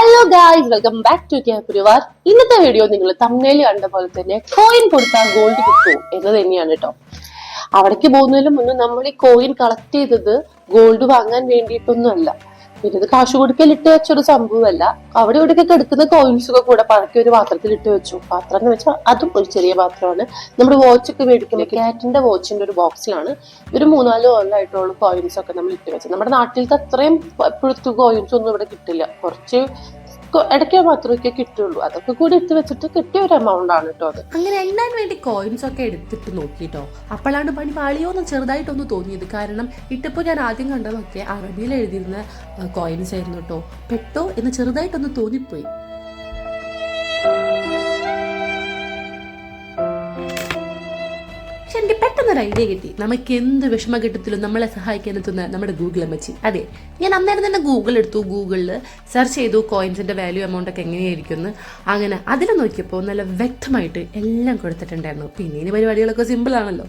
Hello guys welcome back to K Parivar ഇന്നത്തെ video നിങ്ങൾ തമ്മേൽ കണ്ട പോലെ തന്നെ കോയിൻ കൊടുത്താൽ ഗോൾഡ് കിട്ടൂ എന്ന് തന്നെയാണ് കേട്ടോ അവിടേക്ക് പോകുന്നതിന് മുന്നേ നമ്മൾ ഈ കോയിൻ കളക്ട് ചെയ്തത് ഗോൾഡ് വാങ്ങാൻ വേണ്ടിയിട്ടൊന്നും അല്ല പിന്നെ ഇത് കാശ് കൊടുക്കൽ ഇട്ട് വെച്ചൊരു സംഭവമല്ല. അവിടെ ഇവിടെയൊക്കെ കിടക്കുന്ന കോയിൻസ് ഒക്കെ കൂടെ പഴക്കി ഒരു പാത്രത്തിൽ ഇട്ട് വെച്ചു. പാത്രം എന്ന് വെച്ചാൽ അതും ഒരു ചെറിയ പാത്രമാണ്. നമ്മുടെ വാച്ച് ഒക്കെ മേടിക്കുന്ന കാറ്റിന്റെ വാച്ചിന്റെ ഒരു ബോക്സിലാണ് ഒരു മൂന്നാൽ കൊല്ലമായിട്ടുള്ള കോയിൻസ് ഒക്കെ നമ്മൾ ഇട്ട് വെച്ചത്. നമ്മുടെ നാട്ടിലത്തെ അത്രയും എപ്പോഴത്തെ കോയിൻസ് ഒന്നും ഇവിടെ കിട്ടില്ല. കുറച്ച് ഇടയ്ക്ക് മാത്രമേ കിട്ടുള്ളൂ. അതൊക്കെ കൂടി എടുത്ത് വെച്ചിട്ട് കിട്ടിയ ഒരു എമൗണ്ട് ആണ് കേട്ടോ അത്. അങ്ങനെ എണ്ണാൻ വേണ്ടി കോയിൻസ് ഒക്കെ എടുത്തിട്ട് നോക്കിട്ടോ. അപ്പോഴാണ് പണി പാളിയോന്ന് ചെറുതായിട്ടൊന്ന് തോന്നിയത്. കാരണം ഇട്ടപ്പോൾ ഞാൻ ആദ്യം കണ്ടതൊക്കെ അറബിയിൽ എഴുതിയിരുന്ന കോയിൻസ് ആയിരുന്നു കേട്ടോ പെട്ടോ എന്ന് ചെറുതായിട്ടൊന്ന് തോന്നിപ്പോയി. പക്ഷെ എനിക്ക് പെട്ടെന്നൊരു ഐഡിയ കിട്ടി. നമുക്ക് എന്ത് വിഷമഘട്ടത്തിലും നമ്മളെ സഹായിക്കാൻ എത്തുന്ന നമ്മുടെ ഗൂഗിൾ അമ്മച്ചി. അതെ ഞാൻ അന്നേരം തന്നെ ഗൂഗിൾ എടുത്തു. ഗൂഗിളിൽ സെർച്ച് ചെയ്തു കോയിൻസിന്റെ വാല്യൂ എമൗണ്ട് ഒക്കെ എങ്ങനെയായിരിക്കും എന്ന് അങ്ങനെ അതിൽ നോക്കിയപ്പോൾ നല്ല വ്യക്തമായിട്ട് എല്ലാം കൊടുത്തിട്ടുണ്ടായിരുന്നു. പിന്നെ ഇനി പരിപാടികളൊക്കെ സിമ്പിൾ ആണല്ലോ.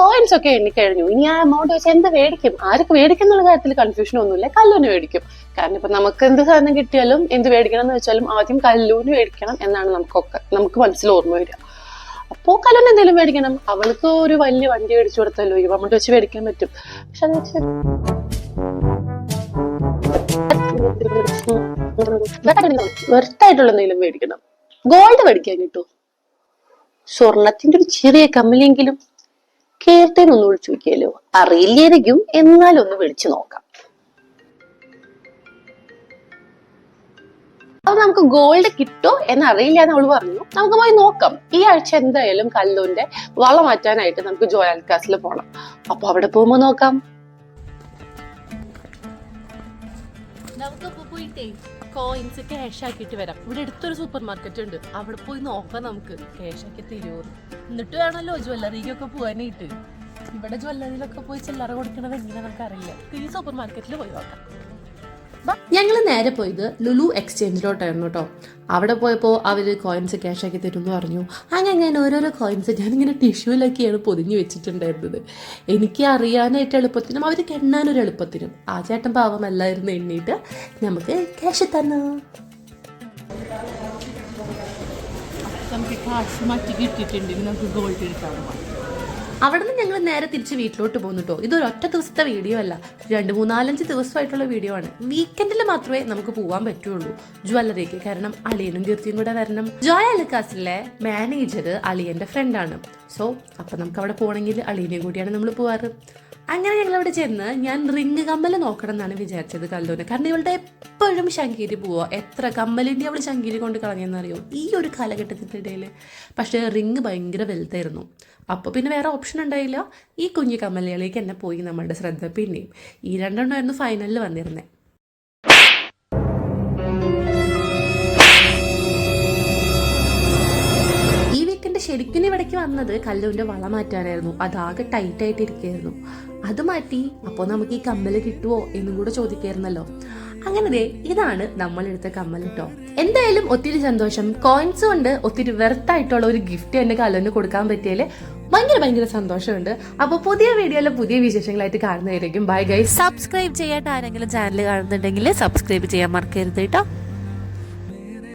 കോയിൻസ് ഒക്കെ എണ്ണിക്കഴിഞ്ഞു. ഇനി ആ എമൗണ്ട് വെച്ച് എന്ത് മേടിക്കും? ആർക്ക് മേടിക്കും എന്നുള്ള കാര്യത്തിൽ കൺഫ്യൂഷൻ ഒന്നുമില്ല. കല്ലൂന് മേടിക്കും. കാരണം ഇപ്പൊ നമുക്ക് എന്ത് സാധനം കിട്ടിയാലും എന്ത് മേടിക്കണം എന്ന് വെച്ചാലും ആദ്യം കല്ലൂന് മേടിക്കണം എന്നാണ് നമുക്കൊക്കെ നമുക്ക് മനസ്സിൽ ഓർമ്മ വരിക. അപ്പോ കല്ലൂന് എന്തെങ്കിലും മേടിക്കണം. അവൾക്ക് ഒരു വലിയ വണ്ടി മേടിച്ചു കൊടുത്തല്ലോ ഈ അമൗണ്ട് വെച്ച് മേടിക്കാൻ പറ്റും. പക്ഷെ അത് വെച്ച് വെറുതായിട്ടുള്ള എന്തെങ്കിലും മേടിക്കണം. ഗോൾഡ് മേടിക്കാൻ കിട്ടും സ്വർണത്തിന്റെ ഒരു ചെറിയ കമ്മലെങ്കിലും കേട്ടേന്നൊന്ന് വിളിച്ചു നോക്കിയാലോ അറിയില്ലായിരിക്കും എന്നാലും ഒന്ന് വിളിച്ചു നോക്കാം. അപ്പൊ നമുക്ക് ഗോൾഡ് കിട്ടോ എന്ന് അറിയില്ല എന്ന് അവൾ പറഞ്ഞു. നമുക്ക് പോയി നോക്കാം. ഈ ആഴ്ച എന്തായാലും കല്ലൂന്റെ വള മാറ്റാനായിട്ട് നമുക്ക് ജോയാൽക്കാസിൽ പോണം. അപ്പൊ അവിടെ പോകുമ്പോ നോക്കാം. നമുക്കപ്പോ പോയിട്ടേ കോയിൻസ് ക്യാഷ് ആക്കിയിട്ട് വരാം. ഇവിടെ അടുത്തൊരു സൂപ്പർ മാർക്കറ്റ് ഉണ്ട്. അവിടെ പോയി നോക്കാം നമുക്ക്. ക്യാഷ് ആക്കി തരുമോ എന്നിട്ട് വേണമല്ലോ ജ്വല്ലറിക്കൊക്കെ പോകാനായിട്ട് ഇവിടെ ജ്വല്ലറിയിലൊക്കെ പോയി ചില്ലറ കൊടുക്കണത് എങ്ങനെ നമുക്കറിയില്ല. ഈ സൂപ്പർ മാർക്കറ്റിൽ പോയി നോക്കാം. ഞങ്ങൾ നേരെ പോയത് ലുലു എക്സ്ചേഞ്ചിലോട്ടായിരുന്നു കേട്ടോ അവിടെ പോയപ്പോൾ അവർ കോയിൻസ് ക്യാഷ് ആക്കി തരും എന്ന് പറഞ്ഞു. അങ്ങനെ ഞാൻ ഓരോരോ കോയിൻസ് ഞാനിങ്ങനെ ടിഷ്യൂലൊക്കെയാണ് പൊതിഞ്ഞ് വെച്ചിട്ടുണ്ടായിരുന്നത്. എനിക്ക് അറിയാനായിട്ട് എളുപ്പത്തിനും അവർക്ക് എണ്ണാനൊരു എളുപ്പത്തിനും. ആ ചേട്ടൻ പാവമല്ലായിരുന്നു എണ്ണീട്ട് നമുക്ക് ക്യാഷ് തന്നു. നമുക്ക് കാശ് മാറ്റി കിട്ടിയിട്ടുണ്ടെങ്കിൽ നമുക്ക് ഗോൾഡ് എടുക്കാൻ അവിടെ നിന്ന് ഞങ്ങൾ നേരെ തിരിച്ച് വീട്ടിലോട്ട് പോകുന്നു കേട്ടോ ഇതൊരു ഒറ്റ ദിവസത്തെ വീഡിയോ അല്ല. രണ്ട് മൂന്നാലഞ്ച് ദിവസമായിട്ടുള്ള വീഡിയോ ആണ്. വീക്കെൻഡിൽ മാത്രമേ നമുക്ക് പോകാൻ പറ്റുള്ളൂ. ജ്വല്ലറിക്ക് കാരണം അളിയനും കീർത്തിയും കൂടെ വരണം. ജോയ അലക്കാസിലെ മാനേജർ അളിയന്റെ ഫ്രണ്ടാണ് സോ അപ്പൊ നമുക്ക് അവിടെ പോകണമെങ്കിൽ അളിയനെയും കൂടിയാണ് നമ്മൾ പോവാറ്. അങ്ങനെ ഞങ്ങൾ അവിടെ ചെന്ന് ഞാൻ റിങ് കമ്മൽ നോക്കണം എന്നാണ് വിചാരിച്ചത് കല്ലൂന് കാരണം ഇവളുടെ എപ്പോഴും ശങ്കീരി പോവുക എത്ര കമ്മലിന്റെ അവൾ ശങ്കീരി കൊണ്ട് കളഞ്ഞെന്നറിയോ? ഈ ഒരു കാലഘട്ടത്തിന്റെ ഇടയിൽ പക്ഷേ റിങ് ഭയങ്കര വലുതായിരുന്നു. അപ്പോൾ പിന്നെ വേറെ ഓപ്ഷൻ ഉണ്ടായില്ല. ഈ കുഞ്ഞു കമ്മലുകളിലേക്ക് എന്നെ പോയി നമ്മളുടെ ശ്രദ്ധ പിന്നെയും. ഈ രണ്ടെണ്ണമായിരുന്നു ഫൈനലിൽ വന്നിരുന്നത് വീക്കെൻഡ് ശരിക്കും ഇവിടേക്ക് വന്നത് കല്ലുവിന്റെ വള മാറ്റാനായിരുന്നു. അതാകെ ടൈറ്റ് ആയിട്ട് ഇരിക്കുകയായിരുന്നു. അത് മാറ്റി അപ്പോൾ നമുക്ക് ഈ കമ്മൽ കിട്ടുമോ എന്നും കൂടെ ചോദിക്കായിരുന്നല്ലോ അങ്ങനെ ദേ ഇതാണ് നമ്മൾ എടുത്ത കമ്മൽ കേട്ടോ എന്തായാലും ഒത്തിരി സന്തോഷം. കോയിൻസ് കൊണ്ട് ഒത്തിരി വെർത്തായിട്ടുള്ള ഒരു ഗിഫ്റ്റ് എന്റെ കല്ലുവിന് കൊടുക്കാൻ പറ്റിയാൽ ഭയങ്കര ഭയങ്കര സന്തോഷമുണ്ട്. അപ്പോൾ പുതിയ വീഡിയോയിലെ പുതിയ വിശേഷങ്ങളായിട്ട് കാണുന്നതായിരിക്കും ബൈ ഗൈസ് സബ്സ്ക്രൈബ് ചെയ്യാട്ട് ആരെങ്കിലും ചാനൽ കാണുന്നുണ്ടെങ്കിൽ സബ്സ്ക്രൈബ് ചെയ്യാൻ മറക്കരുത് കേട്ടോ